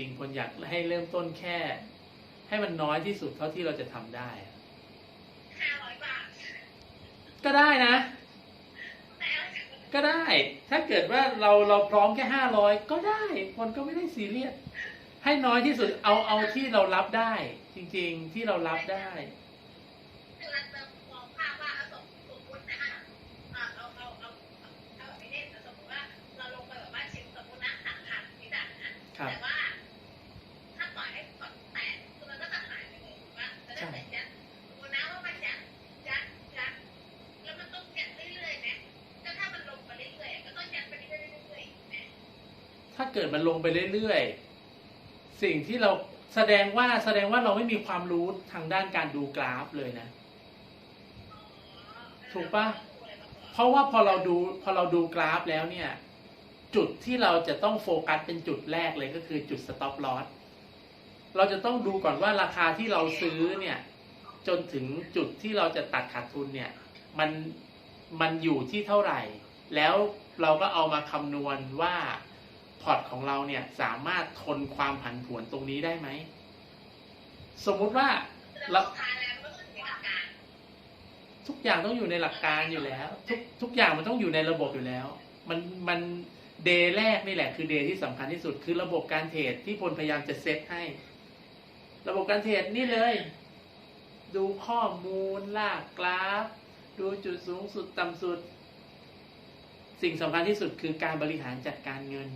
ริงๆ คนอยากให้เริ่มต้นแค่ ให้มันน้อยที่สุดเท่าที่เราจะทำได้อะห้าร้อยบาท ก็ได้นะแต่เอาจากคนก็ได้ ถ้าเกิดว่าเราเราพร้อมแค่ห้าร้อยก็ได้ คนก็ไม่ได้ซีเรียส ให้น้อยที่สุดเอาเอาที่เรารับได้ จริงๆที่เรารับได้คือเร ถ้าเกิดมันลงไปเรื่อยๆ สิ่งที่เราแสดงว่าแสดงว่าเราไม่มีความรู้ทางด้านการดูกราฟเลยนะ ถูกปะเพราะว่าพอเราดูพอเราดูกราฟแล้วเนี่ย จุดที่เราจะต้องโฟกัสเป็นจุดแรกเลยก็คือจุด stop loss เราจะต้องดูก่อนว่าราคาที่เราซื้อเนี่ย จนถึงจุดที่เราจะตัดขาดทุนเนี่ย มันมันอยู่ที่เท่าไหร่ แล้วเราก็เอามาคำนวณว่า พอร์ตของเราเนี่ยสามารถทนความผันผวนตรงนี้ได้ไหม สมมุติว่าแล้วสุดท้าแล้วก็ต้องมีหลักการทุกอย่างต้องอยู่ในหลักการอยู่แล้ว ทุกทุกอย่างมันต้องอยู่ในระบบอยู่แล้ว มันมันเดย์แรกนี่แหละคือเดย์ที่สำคัญที่สุดคือระบบการเทรดที่พลพยายามจะเซตให้ ระบบการเทรดนี่เลย ดูข้อมูลลากกราฟ ดูจุดสูงสุดต่ำสุด สิ่งสำคัญที่สุดคือการบริหารจัดการเงิน